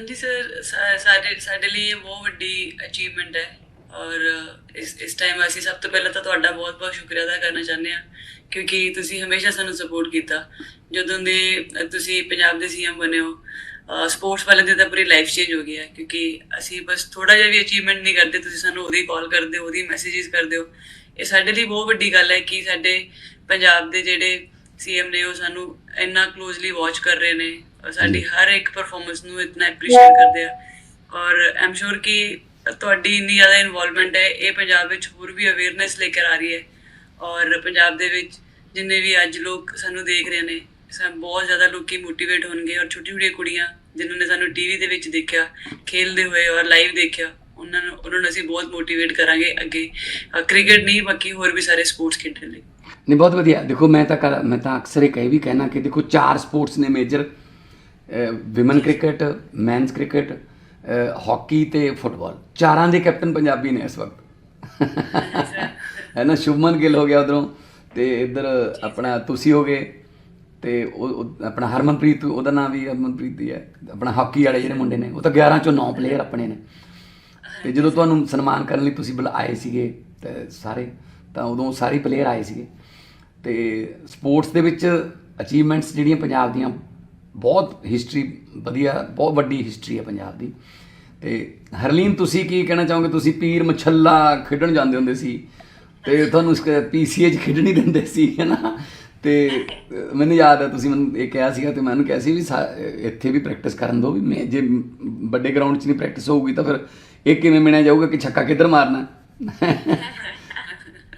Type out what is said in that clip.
ਹਾਂਜੀ ਸਰ ਸਾਡੇ ਸਾਡੇ ਲਈ ਇਹ ਬਹੁਤ ਵੱਡੀ ਅਚੀਵਮੈਂਟ ਹੈ ਔਰ ਇਸ ਇਸ ਟਾਈਮ ਅਸੀਂ ਸਭ ਤੋਂ ਪਹਿਲਾਂ ਤਾਂ ਤੁਹਾਡਾ ਬਹੁਤ ਬਹੁਤ ਸ਼ੁਕਰੀਆ ਅਦਾ ਕਰਨਾ ਚਾਹੁੰਦੇ ਹਾਂ ਕਿਉਂਕਿ ਤੁਸੀਂ ਹਮੇਸ਼ਾ ਸਾਨੂੰ ਸਪੋਰਟ ਕੀਤਾ। ਜਦੋਂ ਦੇ ਤੁਸੀਂ ਪੰਜਾਬ ਦੇ ਸੀਐਮ ਬਣੇ ਹੋ ਸਪੋਰਟਸ ਵਾਲੇ ਦੀ ਤਾਂ ਪੂਰੀ ਲਾਈਫ ਚੇਂਜ ਹੋ ਗਈ ਹੈ ਕਿਉਂਕਿ ਅਸੀਂ ਬਸ ਥੋੜਾ ਜਿਹਾ ਵੀ ਅਚੀਵਮੈਂਟ ਨਹੀਂ ਕਰਦੇ, ਤੁਸੀਂ ਸਾਨੂੰ ਉਹਦੀ ਕਾਲ ਕਰਦੇ ਹੋ, ਉਹਦੀ ਮੈਸੇजेस ਕਰਦੇ ਹੋ। ਇਹ ਸਾਡੇ ਲਈ ਬਹੁਤ ਵੱਡੀ ਗੱਲ ਹੈ ਕਿ ਸਾਡੇ ਪੰਜਾਬ ਦੇ ਜਿਹੜੇ ਸੀਐਮ ਨੇ ਉਹ ਸਾਨੂੰ ਇੰਨਾ ਕਲੋਜ਼ਲੀ ਵਾਚ ਕਰ ਰਹੇ ਨੇ ਔਰ ਸਾਡੀ ਹਰ ਇੱਕ ਪਰਫਾਰਮੈਂਸ ਨੂੰ ਇਤਨਾ ਐਪਰੀਸ਼ੀਏਟ ਕਰਦੇ ਆ। ਔਰ ਆਮ ਸ਼ੋਰ ਕਿ ਤੁਹਾਡੀ ਇੰਨੀ ਜ਼ਿਆਦਾ ਇਨਵੋਲਵਮੈਂਟ ਹੈ ਇਹ ਪੰਜਾਬ ਵਿੱਚ ਹੋਰ ਵੀ ਅਵੇਅਰਨੈਸ ਲੈ ਕੇ ਆ ਰਹੀ ਹੈ। ਔਰ ਪੰਜਾਬ ਦੇ ਵਿੱਚ ਜਿੰਨੇ ਵੀ ਅੱਜ ਲੋਕ ਸਾਨੂੰ ਦੇਖ ਰਹੇ ਨੇ ਸਭ ਬਹੁਤ ਜ਼ਿਆਦਾ ਲੋਕੀ ਮੋਟੀਵੇਟ ਹੋਣਗੇ। ਔਰ ਛੋਟੀ ਛੋਟੀਆਂ ਕੁੜੀਆਂ ਜਿਨ੍ਹਾਂ ਨੇ ਸਾਨੂੰ ਟੀਵੀ ਦੇ ਵਿੱਚ ਦੇਖਿਆ ਖੇਲਦੇ ਹੋਏ ਔਰ ਲਾਈਵ ਦੇਖਿਆ ਉਹਨਾਂ ਨੂੰ ਅਸੀਂ ਬਹੁਤ ਮੋਟੀਵੇਟ ਕਰਾਂਗੇ ਅੱਗੇ। ਕ੍ਰਿਕਟ ਨਹੀਂ ਬਾਕੀ ਹੋਰ ਵੀ ਸਾਰੇ ਸਪੋਰਟਸ ਖੇਡਣ ਲਈ। ਨਹੀਂ ਬਹੁਤ ਵਧੀਆ। ਦੇਖੋ ਮੈਂ ਤਾਂ ਮੈਂ ਤਾਂ ਅਕਸਰ ਇਹ ਕਹੀ ਵੀ ਕਹਿਣਾ ਕਿ ਦੇਖੋ ਚਾਰ ਸਪੋਰਟਸ ਨੇ major women cricket men's cricket hockey ਤੇ ਫੁੱਟਬਾਲ ਚਾਰਾਂ ਦੇ ਕੈਪਟਨ ਪੰਜਾਬੀ ਨੇ ਇਸ ਵਕਤ। ਹੈ ਨਾ ਸ਼ੁਭਮਨ ਗਿੱਲ ਹੋ ਗਿਆ ਉਧਰੋਂ ਤੇ ਇੱਧਰ ਆਪਣਾ ਤੁਸੀਂ ਹੋ ਗਏ ਤੇ ਉਹ ਆਪਣਾ ਹਰਮਨਪ੍ਰੀਤ ਉਹਦਾ ਨਾਮ ਵੀ ਹਰਮਨਪ੍ਰੀਤ ਹੀ ਹੈ। ਆਪਣਾ ਹਾਕੀ ਵਾਲੇ ਜਿਹੜੇ ਮੁੰਡੇ ਨੇ ਉਹ ਤਾਂ 11 ਚੋਂ 9 ਪਲੇਅਰ ਆਪਣੇ ਨੇ। ਤੇ ਜਦੋਂ ਤੁਹਾਨੂੰ ਸਨਮਾਨ ਕਰਨ ਲਈ ਤੁਸੀਂ ਬੁਲਾਏ ਸੀਗੇ ਤੇ ਸਾਰੇ, ਤਾਂ ਉਦੋਂ ਸਾਰੇ ਪਲੇਅਰ ਆਏ ਸੀਗੇ। ਤੇ ਸਪੋਰਟਸ ਦੇ ਵਿੱਚ ਅਚੀਵਮੈਂਟਸ ਜਿਹੜੀਆਂ ਪੰਜਾਬ ਦੀਆਂ, ਬਹੁਤ ਹਿਸਟਰੀ ਵਧੀਆ, ਬਹੁਤ ਵੱਡੀ ਹਿਸਟਰੀ ਹੈ ਪੰਜਾਬ ਦੀ। ਤੇ ਹਰਲੀਨ, ਤੁਸੀਂ ਕੀ ਕਹਿਣਾ ਚਾਹੋਗੇ? ਤੁਸੀਂ ਪੀਰ ਮਛੱਲਾ ਖੇਡਣ ਜਾਂਦੇ ਹੁੰਦੇ ਸੀ ਤੇ ਤੁਹਾਨੂੰ ਇਸ ਪੀਸੀਏ 'ਚ ਖੇਡਣ ਹੀ ਦਿੰਦੇ ਸੀ ਹੈ ਨਾ ਤੇ ਮੈਨੂੰ ਯਾਦ ਹੈ ਤੁਸੀਂ ਮੈਨੂੰ ਇਹ ਕਿਹਾ ਸੀਗਾ ਤੇ ਮੈਨੂੰ ਕਿਹਾ ਸੀ ਵੀ ਸਾ- ਇੱਥੇ ਵੀ ਪ੍ਰੈਕਟਿਸ ਕਰਨ ਦਿਓ ਵੀ ਮੈਂ ਜੇ ਵੱਡੇ ਗਰਾਊਂਡ 'ਚ ਨਹੀਂ ਪ੍ਰੈਕਟਿਸ ਹੋਊਗੀ ਤਾਂ ਫਿਰ ਇਹ ਕਿਵੇਂ ਮਿਣਿਆ ਜਾਊਗਾ ਕਿ ਛੱਕਾ ਕਿੱਧਰ ਮਾਰਨਾ?